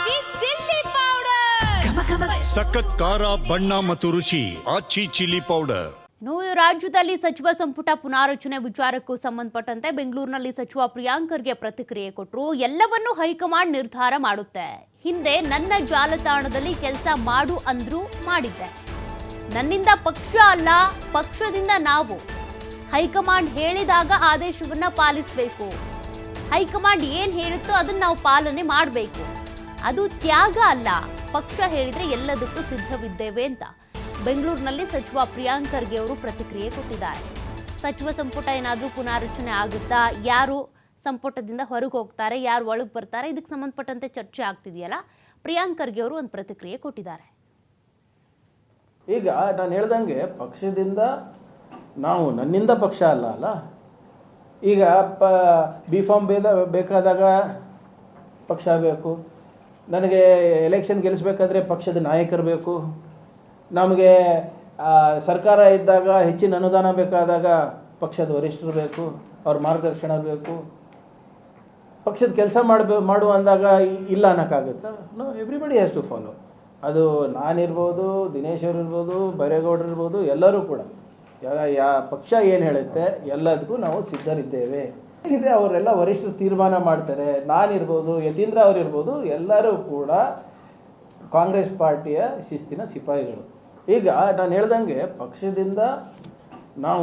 ಆಚಿ chilli powder. ಸಖತ್ ಖಾರ ಬಣ್ಣ ಮತ್ತು ರುಚಿ ಆಚಿ ಚಿಲ್ಲಿ ಪೌಡರ್. ನೂರು ರಾಜ್ಯದಲ್ಲಿ ಸಚಿವ ಸಂಪುಟ ಪುನಾರಚನೆ ವಿಚಾರಕ್ಕೂ ಸಂಬಂಧಪಟ್ಟಂತೆ ಬೆಂಗಳೂರಿನಲ್ಲಿ ಸಚಿವ ಪ್ರಿಯಾಂಕರ್ಗೆ ಪ್ರತಿಕ್ರಿಯೆ ಕೊಟ್ಟರು ಎಲ್ಲವನ್ನೂ ಹೈಕಮಾಂಡ್ ನಿರ್ಧಾರ ಮಾಡುತ್ತೆ. ಹಿಂದೆ ನನ್ನ ಜಾಲತಾಣದಲ್ಲಿ ಕೆಲಸ ಮಾಡು ಅಂದ್ರೂ ಮಾಡಿದ್ದೆ. ನನ್ನಿಂದ ಪಕ್ಷ ಅಲ್ಲ ಪಕ್ಷದಿಂದ ನಾವು. ಹೈಕಮಾಂಡ್ ಹೇಳಿದಾಗ ಆದೇಶವನ್ನ ಪಾಲಿಸಬೇಕು. ಹೈಕಮಾಂಡ್ ಏನ್ ಹೇಳುತ್ತೋ ಅದನ್ನ ನಾವು ಪಾಲನೆ ಮಾಡಬೇಕು. ಅದು ತ್ಯಾಗ ಅಲ್ಲ. ಪಕ್ಷ ಹೇಳಿದ್ರೆ ಎಲ್ಲದಕ್ಕೂ ಸಿದ್ಧವಿದ್ದೇವೆ ಅಂತ. ಬೆಂಗಳೂರಿನಲ್ಲಿ ಸಚಿವ ಪ್ರಿಯಾಂಕ್ ಖರ್ಗೆ ಅವರು ಪ್ರತಿಕ್ರಿಯೆ ಕೊಟ್ಟಿದ್ದಾರೆ. ಸಚಿವ ಸಂಪುಟ ಏನಾದರೂ ಪುನಾರಚನೆ ಆಗುತ್ತಾ? ಯಾರು ಸಂಪುಟದಿಂದ ಹೊರಗೆ ಹೋಗ್ತಾರೆ? ಯಾರು ಒಳಗೆ ಬರ್ತಾರೆ? ಇದಕ್ಕೆ ಸಂಬಂಧಪಟ್ಟಂತೆ ಚರ್ಚೆ ಆಗ್ತಿದೆಯಲ್ಲ? ಪ್ರಿಯಾಂಕ್ ಖರ್ಗೆ ಅವರು ಒಂದು ಪ್ರತಿಕ್ರಿಯೆ ಕೊಟ್ಟಿದ್ದಾರೆ. ಈಗ ನಾನು ಹೇಳ್ದಂಗೆ ಪಕ್ಷದಿಂದ ನಾವು ನನ್ನಿಂದ ಪಕ್ಷ ಅಲ್ಲ ಅಲ್ಲ? ಈಗ ಪ ಬಿ ಫಾರ್ಮ್ ಬೇದ, ಬೇಕಾದಾಗ ಪಕ್ಷ ಬೇಕು. ನನಗೆ ಎಲೆಕ್ಷನ್ ಗೆಲ್ಲಿಸ್ಬೇಕಾದ್ರೆ ಪಕ್ಷದ ನಾಯಕರು ಬೇಕು. ನಮಗೆ ಸರ್ಕಾರ ಇದ್ದಾಗ ಹೆಚ್ಚಿನ ಅನುದಾನ ಬೇಕಾದಾಗ ಪಕ್ಷದ ವರಿಷ್ಠರು ಬೇಕು, ಅವ್ರ ಮಾರ್ಗದರ್ಶನ ಬೇಕು. ಪಕ್ಷದ ಕೆಲಸ ಮಾಡಬೇ ಮಾಡು ಅಂದಾಗ ಇಲ್ಲ ಅನ್ನೋಕ್ಕಾಗುತ್ತಾ? No everybody has to follow ಅದು ನಾನಿರ್ಬೋದು, ದಿನೇಶ್ ಅವ್ರು ಇರ್ಬೋದು, ಬೈರೇಗೌಡರು ಇರ್ಬೋದು, ಎಲ್ಲರೂ ಕೂಡ. ಯಾ, ಪಕ್ಷ ಏನು ಹೇಳುತ್ತೆ? ಎಲ್ಲದಕ್ಕೂ ನಾವು ಸಿದ್ಧರಿದ್ದೇವೆ. ಇದೆ ಅವರೆಲ್ಲ ವರಿಷ್ಠರು ತೀರ್ಮಾನ ಮಾಡ್ತಾರೆ. ನಾನಿರ್ಬೋದು, ಯತೀಂದ್ರ ಅವರಿರ್ಬೋದು, ಎಲ್ಲರೂ ಕೂಡ ಕಾಂಗ್ರೆಸ್ ಪಾರ್ಟಿಯ ಶಿಸ್ತಿನ ಸಿಪಾಯಿಗಳು. ಈಗ ನಾನು ಹೇಳ್ದಂಗೆ ಪಕ್ಷದಿಂದ ನಾವು